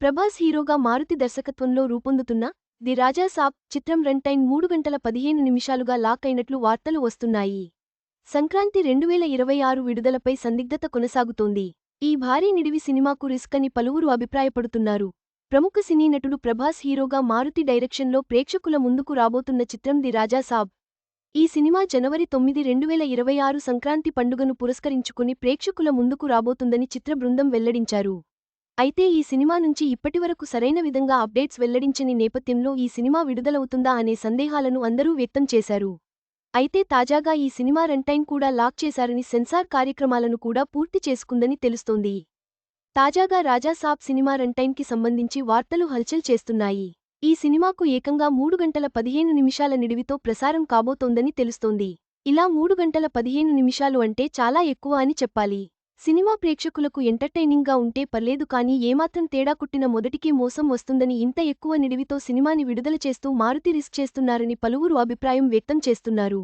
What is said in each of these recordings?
ప్రభాస్ హీరోగా మారుతి దర్శకత్వంలో రూపొందుతున్న ది రాజా సాబ్ చిత్రం రన్ టైం మూడు గంటల పదిహేను నిమిషాలుగా లాక్ అయినట్లు వార్తలు వస్తున్నాయి. సంక్రాంతి రెండువేల ఇరవై ఆరు విడుదలపై సందిగ్ధత కొనసాగుతోంది. ఈ భారీ నిడివి సినిమాకు రిస్క్ అని పలువురు అభిప్రాయపడుతున్నారు. ప్రముఖ సినీ నటుడు ప్రభాస్ హీరోగా మారుతి డైరెక్షన్లో ప్రేక్షకుల ముందుకు రాబోతున్న చిత్రం ది రాజా సాబ్. ఈ సినిమా జనవరి తొమ్మిది రెండువేల ఇరవై ఆరు సంక్రాంతి పండుగను పురస్కరించుకుని ప్రేక్షకుల ముందుకు రాబోతుందని చిత్ర బృందం వెల్లడించారు. అయితే ఈ సినిమా నుంచి ఇప్పటివరకు సరైన విధంగా అప్డేట్స్ వెల్లడించని నేపథ్యంలో ఈ సినిమా విడుదలవుతుందా అనే సందేహాలను అందరూ వ్యక్తం చేశారు. అయితే తాజాగా ఈ సినిమా రన్టైం కూడా లాక్ చేశారని సెన్సార్ కార్యక్రమాలను కూడా పూర్తి చేసుకుందని తెలుస్తోంది. తాజాగా రాజాసాబ్ సినిమా రన్టైంకి సంబంధించి వార్తలు హల్చల్ చేస్తున్నాయి. ఈ సినిమాకు ఏకంగా మూడు గంటల పదిహేను నిమిషాల నిడివితో ప్రసారం కాబోతోందని తెలుస్తోంది. ఇలా మూడు గంటల పదిహేను నిమిషాలు అంటే చాలా ఎక్కువ అని చెప్పాలి. సినిమా ప్రేక్షకులకు ఎంటర్టైనింగ్గా ఉంటే పర్లేదు కానీ ఏమాత్రం తేడా కుట్టిన మొదటికే మోసం వస్తుందని ఇంత ఎక్కువ నిడివితో సినిమాని విడుదల చేస్తూ మారుతి రిస్క్ చేస్తున్నారని పలువురు అభిప్రాయం వ్యక్తం చేస్తున్నారు.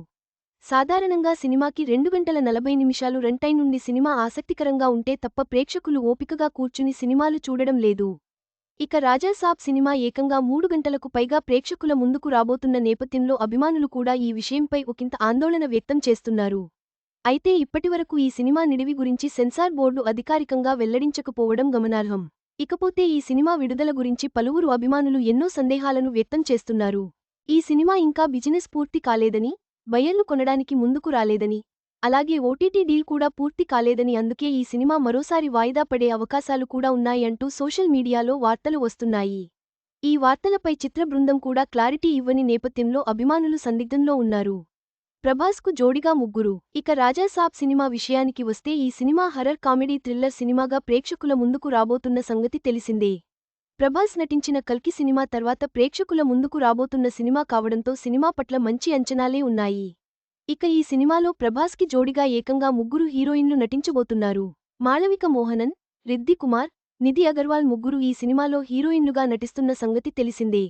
సాధారణంగా సినిమాకి రెండు గంటల నలభై నిమిషాలు రన్టైం నుండి సినిమా ఆసక్తికరంగా ఉంటే తప్ప ప్రేక్షకులు ఓపికగా కూర్చుని సినిమాలు చూడడం లేదు. ఇక రాజాసాబ్ సినిమా ఏకంగా మూడు గంటలకు పైగా ప్రేక్షకుల ముందుకు రాబోతున్న నేపథ్యంలో అభిమానులు కూడా ఈ విషయంపై ఒకంత ఆందోళన వ్యక్తం చేస్తున్నారు. అయితే ఇప్పటివరకు ఈ సినిమా నిడివి గురించి సెన్సార్ బోర్డు అధికారికంగా వెల్లడించకపోవడం గమనార్హం. ఇకపోతే ఈ సినిమా విడుదల గురించి పలువురు అభిమానులు ఎన్నో సందేహాలను వ్యక్తం చేస్తున్నారు. ఈ సినిమా ఇంకా బిజినెస్ పూర్తి కాలేదని బయళ్ళు కొనడానికి ముందుకు రాలేదని అలాగే ఓటీటీ డీల్ కూడా పూర్తి కాలేదని అందుకే ఈ సినిమా మరోసారి వాయిదా పడే అవకాశాలు కూడా ఉన్నాయంటూ సోషల్ మీడియాలో వార్తలు వస్తున్నాయి. ఈ వార్తలపై చిత్ర బృందం కూడా క్లారిటీ ఇవ్వని నేపథ్యంలో అభిమానులు సందిగ్ధంలో ఉన్నారు. ప్రభాస్కు జోడిగా ముగ్గురు. ఇక రాజాసాబ్ సినిమా విషయానికి వస్తే ఈ సినిమా హర్రర్ కామెడీ థ్రిల్లర్ సినిమాగా ప్రేక్షకుల ముందుకు రాబోతున్న సంగతి తెలిసిందే. ప్రభాస్ నటించిన కల్కి సినిమా తర్వాత ప్రేక్షకుల ముందుకు రాబోతున్న సినిమా కావడంతో సినిమా పట్ల మంచి అంచనాలే ఉన్నాయి. ఇక ఈ సినిమాలో ప్రభాస్కి జోడిగా ఏకంగా ముగ్గురు హీరోయిన్లు నటించబోతున్నారు. మాళవిక మోహనన్ రిద్ది కుమార్ నిధి అగర్వాల్ ముగ్గురు ఈ సినిమాలో హీరోయిన్లుగా నటిస్తున్న సంగతి తెలిసిందే.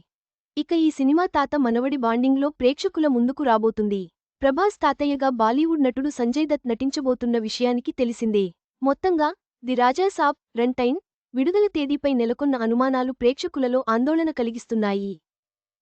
ఇక ఈ సినిమా తాత మనవడి బాండింగ్లో ప్రేక్షకుల ముందుకు రాబోతుంది. ప్రభాస్ తాతయ్యగా బాలీవుడ్ నటుడు సంజయ్ దత్ నటించబోతున్న విషయానికి తెలిసిందే. మొత్తంగా ది రాజా సాబ్ రన్టైన్ విడుదల తేదీపై నెలకొన్న అనుమానాలు ప్రేక్షకులలో ఆందోళన కలిగిస్తున్నాయి.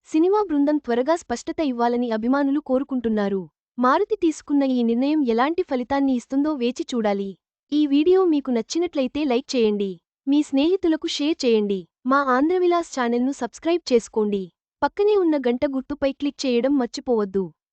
సినిమా బృందం త్వరగా స్పష్టత ఇవ్వాలని అభిమానులు కోరుకుంటున్నారు. మారుతి తీసుకున్న ఈ నిర్ణయం ఎలాంటి ఫలితాన్ని ఇస్తుందో వేచి చూడాలి. ఈ వీడియో మీకు నచ్చినట్లయితే లైక్ చేయండి. మీ స్నేహితులకు షేర్ చేయండి. మా ఆంధ్రవిలాస్ ఛానల్ను సబ్స్క్రైబ్ చేసుకోండి. పక్కనే ఉన్న గంట గుర్తుపై క్లిక్ చేయడం మర్చిపోవద్దు.